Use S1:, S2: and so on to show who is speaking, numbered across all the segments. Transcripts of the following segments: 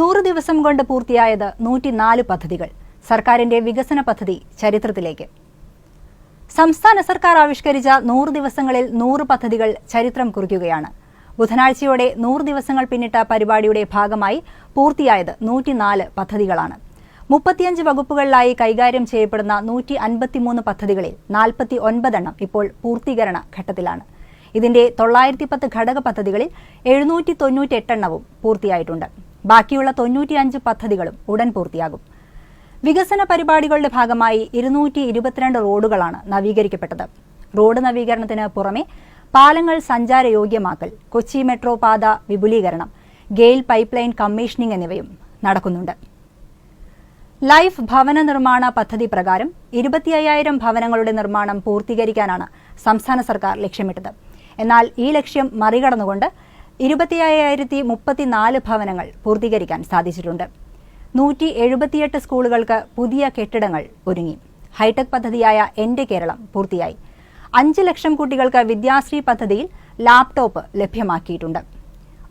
S1: നൂറ് ദിവസം കൊണ്ട് പൂർത്തിയായത് നൂറ്റിനാല് പദ്ധതികൾ. സർക്കാരിന്റെ വികസന പദ്ധതി ചരിത്രത്തിലേക്ക്. സംസ്ഥാന സർക്കാർ ആവിഷ്കരിച്ച നൂറ് ദിവസങ്ങളിൽ നൂറ് പദ്ധതികൾ ചരിത്രം കുറിക്കുകയാണ്. ബുധനാഴ്ചയോടെ നൂറ് ദിവസങ്ങൾ പിന്നിട്ട പരിപാടിയുടെ ഭാഗമായി പൂർത്തിയായത് നൂറ്റിനാല് പദ്ധതികളാണ്. മുപ്പത്തിയഞ്ച് വകുപ്പുകളിലായി കൈകാര്യം ചെയ്യപ്പെടുന്ന നൂറ്റി അൻപത്തിമൂന്ന് പദ്ധതികളിൽ നാൽപ്പത്തി ഒൻപതെണ്ണം ഇപ്പോൾ പൂർത്തീകരണ ഘട്ടത്തിലാണ്. ഇതിന്റെ തൊള്ളായിരത്തി പത്ത് ഘടക പദ്ധതികളിൽ എഴുന്നൂറ്റി തൊണ്ണൂറ്റി എട്ടെണ്ണവും പൂർത്തിയായിട്ടുണ്ട്. ബാക്കിയുള്ള തൊണ്ണൂറ്റിയഞ്ച് പദ്ധതികളും ഉടൻ പൂർത്തിയാകും. വികസന പരിപാടികളുടെ ഭാഗമായി ഇരുന്നൂറ്റി ഇരുപത്തിരണ്ട് റോഡുകളാണ് നവീകരിക്കപ്പെട്ടത്. റോഡ് നവീകരണത്തിന് പുറമെ പാലങ്ങൾ സഞ്ചാരയോഗ്യമാക്കൽ കൊച്ചി മെട്രോ പാത വിപുലീകരണം ഗെയിൽ പൈപ്പ് ലൈൻ കമ്മീഷനിംഗ് എന്നിവയും നടക്കുന്നുണ്ട്. ലൈഫ് ഭവന നിർമ്മാണ പദ്ധതി പ്രകാരം ഇരുപത്തി അയ്യായിരം ഭവനങ്ങളുടെ നിർമ്മാണം പൂർത്തീകരിക്കാനാണ് സംസ്ഥാന സർക്കാർ ലക്ഷ്യമിട്ടത്. എന്നാൽ ഈ ലക്ഷ്യം മറികടന്നുകൊണ്ട് ഇരുപത്തി അയ്യായിരത്തി മുപ്പത്തിനാല് ഭവനങ്ങൾ പൂർത്തീകരിക്കാൻ സാധിച്ചിട്ടുണ്ട്. നൂറ്റി എഴുപത്തിയെട്ട് സ്കൂളുകൾക്ക് പുതിയ കെട്ടിടങ്ങൾ ഒരുങ്ങി. ഹൈടെക് പദ്ധതിയായ എന്റെ കേരളം പൂർത്തിയായി. അഞ്ച് ലക്ഷം കുട്ടികൾക്ക് വിദ്യാശ്രീ പദ്ധതിയിൽ ലാപ്ടോപ്പ് ലഭ്യമാക്കിയിട്ടുണ്ട്.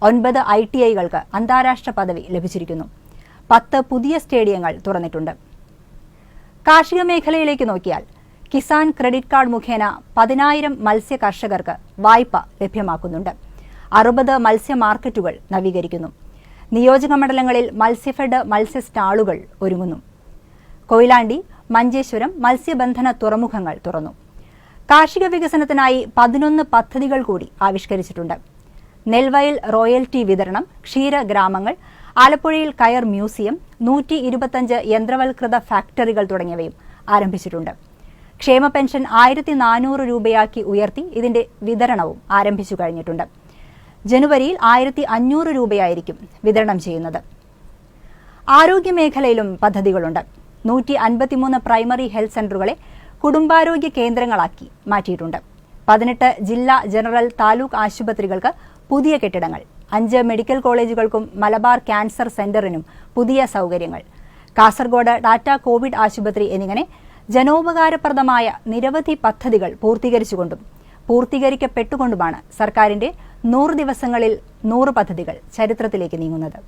S1: ഒൻപത് ഐ ടി ഐകൾക്ക് അന്താരാഷ്ട്ര പദവി ലഭിച്ചിരിക്കുന്നു. പത്ത് പുതിയ സ്റ്റേഡിയങ്ങൾ തുറന്നിട്ടുണ്ട്. കാർഷിക മേഖലയിലേക്ക് നോക്കിയാൽ കിസാൻ ക്രെഡിറ്റ് കാർഡ് മുഖേന പതിനായിരം മത്സ്യ കർഷകർക്ക് വായ്പ ലഭ്യമാക്കുന്നുണ്ട്. അറുപത് മത്സ്യ മാർക്കറ്റുകൾ നവീകരിക്കുന്നു. നിയോജക മണ്ഡലങ്ങളിൽ മത്സ്യഫെഡ് മത്സ്യ സ്റ്റാളുകൾ ഒരുങ്ങുന്നു. കൊയിലാണ്ടി മഞ്ചേശ്വരം മത്സ്യബന്ധന തുറമുഖങ്ങൾ തുറന്നു. കാർഷിക വികസനത്തിനായി പതിനൊന്ന് പദ്ധതികൾ കൂടി ആവിഷ്കരിച്ചിട്ടുണ്ട്. നെൽവയൽ റോയൽറ്റി വിതരണം ക്ഷീരഗ്രാമങ്ങൾ ആലപ്പുഴയിൽ കയർ മ്യൂസിയം നൂറ്റി ഇരുപത്തഞ്ച് യന്ത്രവൽകൃത ഫാക്ടറികൾ തുടങ്ങിയവയും ആരംഭിച്ചിട്ടുണ്ട്. ക്ഷേമ പെൻഷൻ ആയിരത്തി നാനൂറ് രൂപയാക്കി ഉയർത്തി ഇതിന്റെ വിതരണവും ആരംഭിച്ചു കഴിഞ്ഞിട്ടുണ്ട്. ജനുവരിയിൽ ആയിരത്തി അഞ്ഞൂറ് രൂപയായിരിക്കും വിതരണം ചെയ്യുന്നത്. ആരോഗ്യമേഖലയിലും പദ്ധതികളുണ്ട്. നൂറ്റി അൻപത്തിമൂന്ന് പ്രൈമറി ഹെൽത്ത് സെന്ററുകളെ കുടുംബാരോഗ്യ കേന്ദ്രങ്ങളാക്കി മാറ്റിയിട്ടുണ്ട്. പതിനെട്ട് ജില്ലാ ജനറൽ താലൂക്ക് ആശുപത്രികൾക്ക് പുതിയ കെട്ടിടങ്ങൾ അഞ്ച് മെഡിക്കൽ കോളേജുകൾക്കും മലബാർ ക്യാൻസർ സെന്ററിനും പുതിയ സൗകര്യങ്ങൾ. കാസർഗോഡ് ടാറ്റ കോവിഡ് ആശുപത്രി എന്നിങ്ങനെ ജനോപകാരപ്രദമായ നിരവധി പദ്ധതികൾ പൂർത്തീകരിച്ചുകൊണ്ടും പൂർത്തീകരിക്കപ്പെട്ടുകൊണ്ടുമാണ് സർക്കാരിന്റെ നൂറ് ദിവസങ്ങളിൽ നൂറ് പദ്ധതികൾ ചരിത്രത്തിലേക്ക് നീങ്ങുന്നത്.